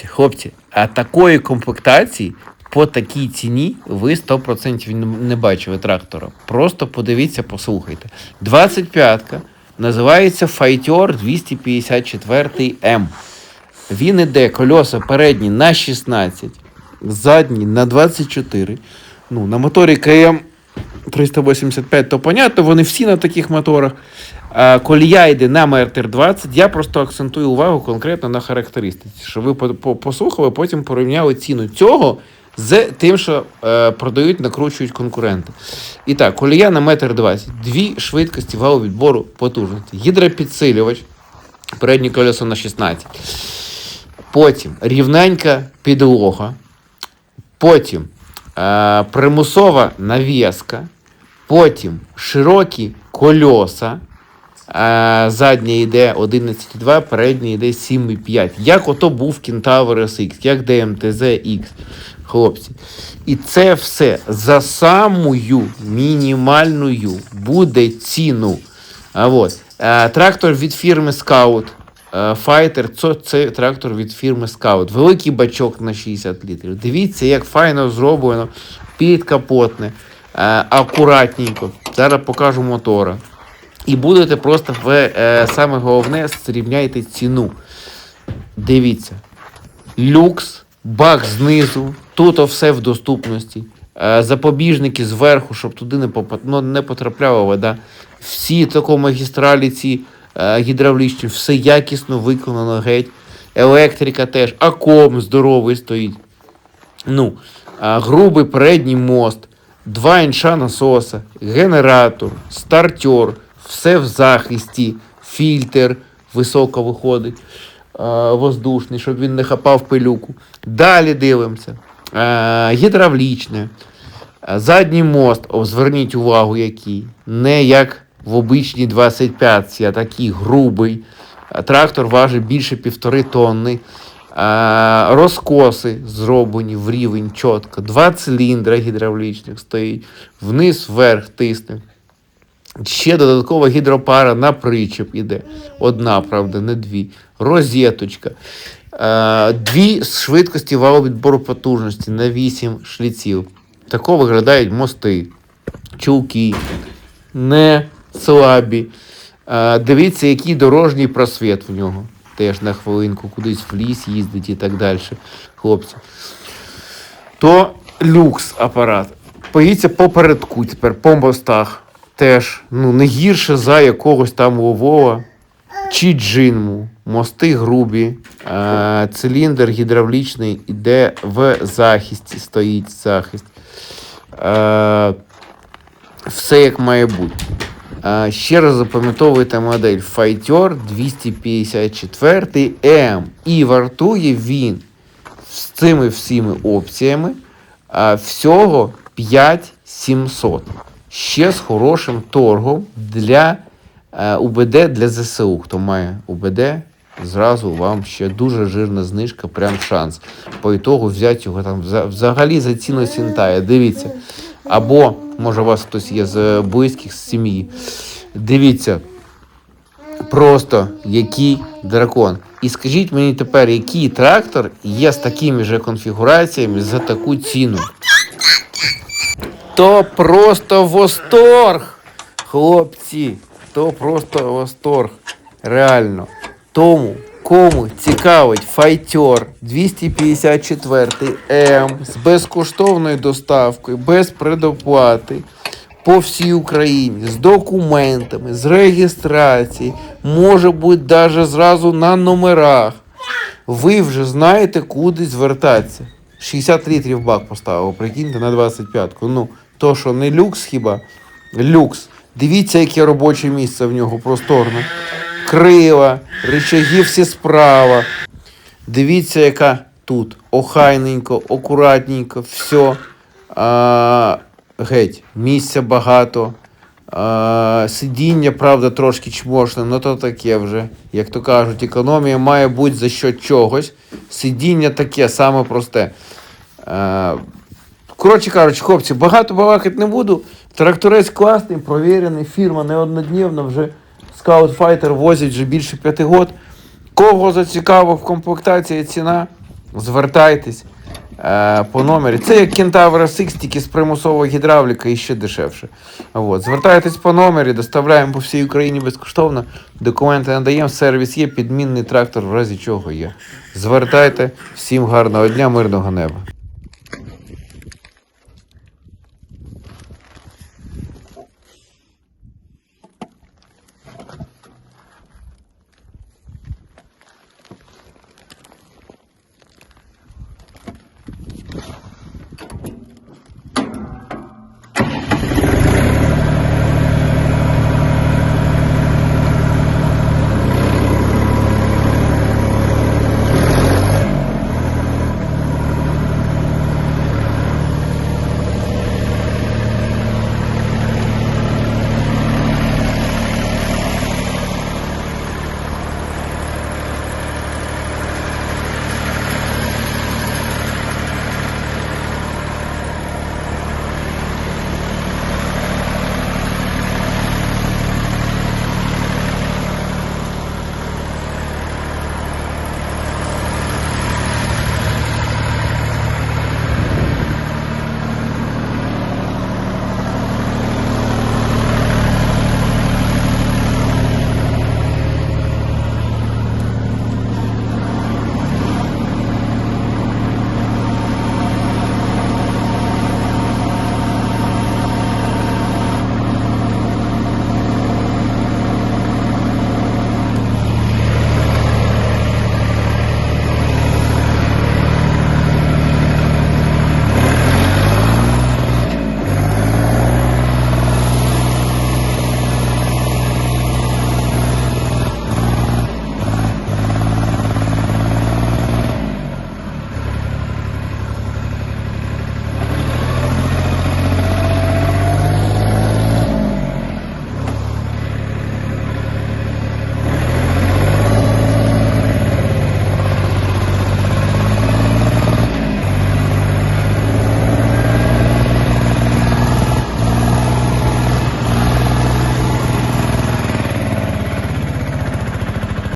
Хлопці, хлопці, а такої комплектації по такій ціні ви 100% не- бачили трактора. Просто подивіться, послухайте. 25-ка називається Fighter 254 М. Він іде кольоса передні на 16, задні на 24. Ну, на моторі КМ 385, то понятно, вони всі на таких моторах. А, колія йде на МРТР-20. Я просто акцентую увагу конкретно на характеристиці, щоб ви по- по- послухали, потім порівняли ціну цього з тим, що е, продають, накручують конкуренти. І так, колія на метр 20. Дві швидкості валу відбору потужності. Гідропідсилювач, переднє колесо на 16. Потім рівненька підлога. Потім е, примусова навіска. Потім широкі кольоса. Е, задня йде 11,2, передня йде 7,5. Як ото був Кентавр SX, як DMTZ X, хлопці. І це все за самою мінімальною буде ціну. А от. Е, трактор від фірми Scout. Е, Fighter, це, це трактор від фірми Scout. Великий бачок на 60 літрів. Дивіться, як файно зроблено, підкапотне, е, акуратненько. Зараз покажу мотора. І будете просто в е, саме головне зрівняйте ціну. Дивіться. Люкс, бак знизу, тут все в доступності. Е, запобіжники зверху, щоб туди не, попа- ну, не потрапляла вода. Всі тако магістралі ці е, гідравлічні, все якісно виконано геть. Електрика теж, аком здоровий стоїть. Ну, а, грубий передній мост, два інша насоса, генератор, стартер, все в захисті, фільтр високо виходить, воздушний, щоб він не хапав пилюку. Далі дивимося. Гідравлічне. Задній мост, о, зверніть увагу, який. Не як в обичній 25, а такий грубий. Трактор важить більше півтори тонни. Розкоси зроблені в рівень чітко. Два циліндра гідравлічних стоїть, вниз вверх тисне. Ще додаткова гідропара на причеп іде. Одна, правда, не дві. Розеточка. Е, дві швидкості валовідбору потужності на 8 шліців. Тако виглядають мости, чулки, не слабі. Е, дивіться, який дорожній просвіт в нього. Теж на хвилинку кудись в ліс їздить і так далі. Хлопці. То люкс апарат. Поїться попередку тепер по мостах. Теж ну, не гірше за якогось там Ловова чи джинму. Мости грубі, е, циліндр гідравлічний іде в захисті, стоїть захист. Е, все як має бути. Е, ще раз запам'ятовуйте модель Fighter 254 M. І вартує він з цими всіми опціями всього 5700. Ще з хорошим торгом для е, УБД для ЗСУ. Хто має УБД, зразу вам ще дуже жирна знижка, прям шанс. По ітогу взяти його там взагалі за ціну сінтає. Дивіться. Або, може, у вас хтось є з близьких, з сім'ї. Дивіться, просто який дракон. І скажіть мені тепер, який трактор є з такими же конфігураціями за таку ціну. То просто восторг, хлопці. То просто восторг. Реально. Тому, кому цікавить Файтер 254 М з безкоштовною доставкою, без предоплати по всій Україні, з документами, з реєстрації, може бути навіть зразу на номерах. Ви вже знаєте, куди звертатися. 60 літрів бак поставив, прикиньте, на 25-ку. Ну, то що не люкс хіба? Люкс. Дивіться, яке робоче місце в нього просторне. Крила, рычаги всі справа. Дивіться, яка тут охайненько, акуратненько, все. А, геть, місця багато. А, сидіння, правда, трошки чмошне, але то таке вже. Як то кажуть, економія має бути за що чогось. Сидіння таке, саме просте. А, коротше кажучи, хлопці, багато балакати не буду. Тракторець класний, провірений, фірма не однодневна, вже Scout Fighter возять вже більше п'яти год. Кого зацікавив комплектація ціна, Звертайтесь е, по номері. Це як Кентавра 6, тільки з примусовою гідравлікою і ще дешевше. От. Звертайтесь по номері, доставляємо по всій Україні безкоштовно. Документи надаємо, сервіс є, підмінний трактор, в разі чого є. Звертайте, всім гарного дня, мирного неба.